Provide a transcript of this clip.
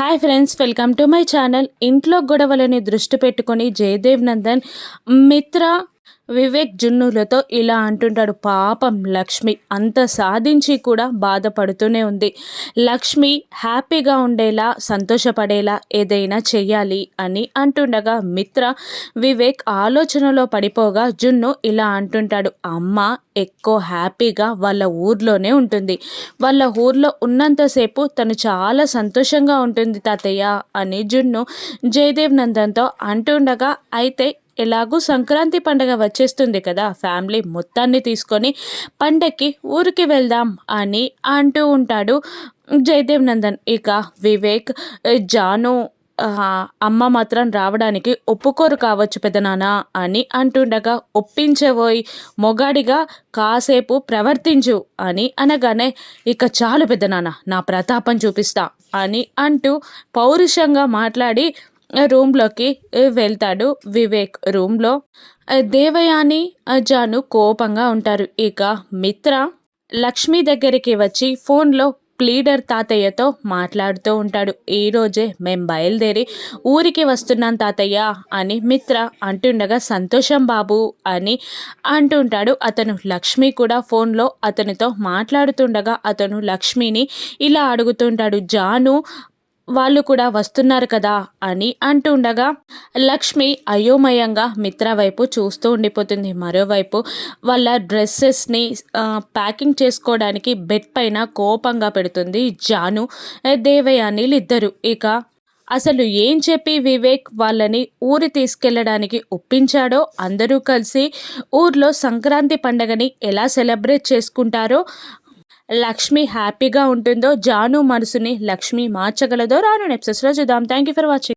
Hi friends welcome to my channel. ఇంట్లో గొడవలని దృష్టి పెట్టుకొని జయదేవ్ నందన్ మిత్ర వివేక్ జున్నులతో ఇలా అంటుంటాడు పాపం లక్ష్మి అంత సాధించి కూడా బాధపడుతూనే ఉంది. లక్ష్మి హ్యాపీగా ఉండేలా సంతోషపడేలా ఏదైనా చెయ్యాలి అని అంటుండగా మిత్ర వివేక్ ఆలోచనలో పడిపోగా జున్ను ఇలా అంటుంటాడు అమ్మ ఎక్కువ హ్యాపీగా వాళ్ళ ఊర్లోనే ఉంటుంది. వాళ్ళ ఊర్లో ఉన్నంతసేపు తను చాలా సంతోషంగా ఉంటుంది తాతయ్య అని జున్ను జయదేవ్ నందన్తో అంటుండగా అయితే ఎలాగూ సంక్రాంతి పండగ వచ్చేస్తుంది కదా ఫ్యామిలీ మొత్తాన్ని తీసుకొని పండక్కి ఊరికి వెళ్దాం అని అంటూ ఉంటాడు జయదేవ్ నందన్. ఇక వివేక్ జాను అమ్మ మాత్రం రావడానికి ఒప్పుకోరు కావచ్చు పెదనాన్న అని అంటుండగా ఒప్పించబోయి మొగాడిగా కాసేపు ప్రవర్తించు అని అనగానే ఇక చాలు పెదనాన్న నా ప్రతాపం చూపిస్తా అని అంటూ పౌరుషంగా మాట్లాడి రూమ్లోకి వెళ్తాడు వివేక్ రూమ్లో. దేవయాని జాను కోపంగా ఉంటారు. ఇక మిత్ర లక్ష్మి దగ్గరికి వచ్చి ఫోన్లో ప్లీడర్ తాతయ్యతో మాట్లాడుతూ ఉంటాడు. ఈరోజే మేం బయలుదేరి ఊరికి వస్తున్నాం తాతయ్య అని మిత్ర అంటుండగా సంతోషం బాబు అని అంటుంటాడు. అతను లక్ష్మి కూడా ఫోన్లో అతనితో మాట్లాడుతుండగా అతను లక్ష్మిని ఇలా అడుగుతుంటాడు. జాను వాళ్ళు కూడా వస్తున్నారు కదా అని అంటుండగా లక్ష్మి అయోమయంగా మిత్ర వైపు చూస్తూ ఉండిపోతుంది. మరోవైపు వాళ్ళ డ్రెస్సెస్ని ప్యాకింగ్ చేసుకోవడానికి బెడ్ పైన కోపంగా పెడుతుంది జాను దేవయానిలు ఇద్దరు. ఇక అసలు ఏం చెప్పి వివేక్ వాళ్ళని ఊరి తీసుకెళ్ళడానికి ఒప్పించాడో అందరూ కలిసి ఊర్లో సంక్రాంతి పండగని ఎలా సెలబ్రేట్ చేసుకుంటారో లక్ష్మి హ్యాపీగా ఉంటుందో జాను మనసుని లక్ష్మి మార్చగలదో రాను నెప్సెస్లో చూద్దాం. Thank you for watching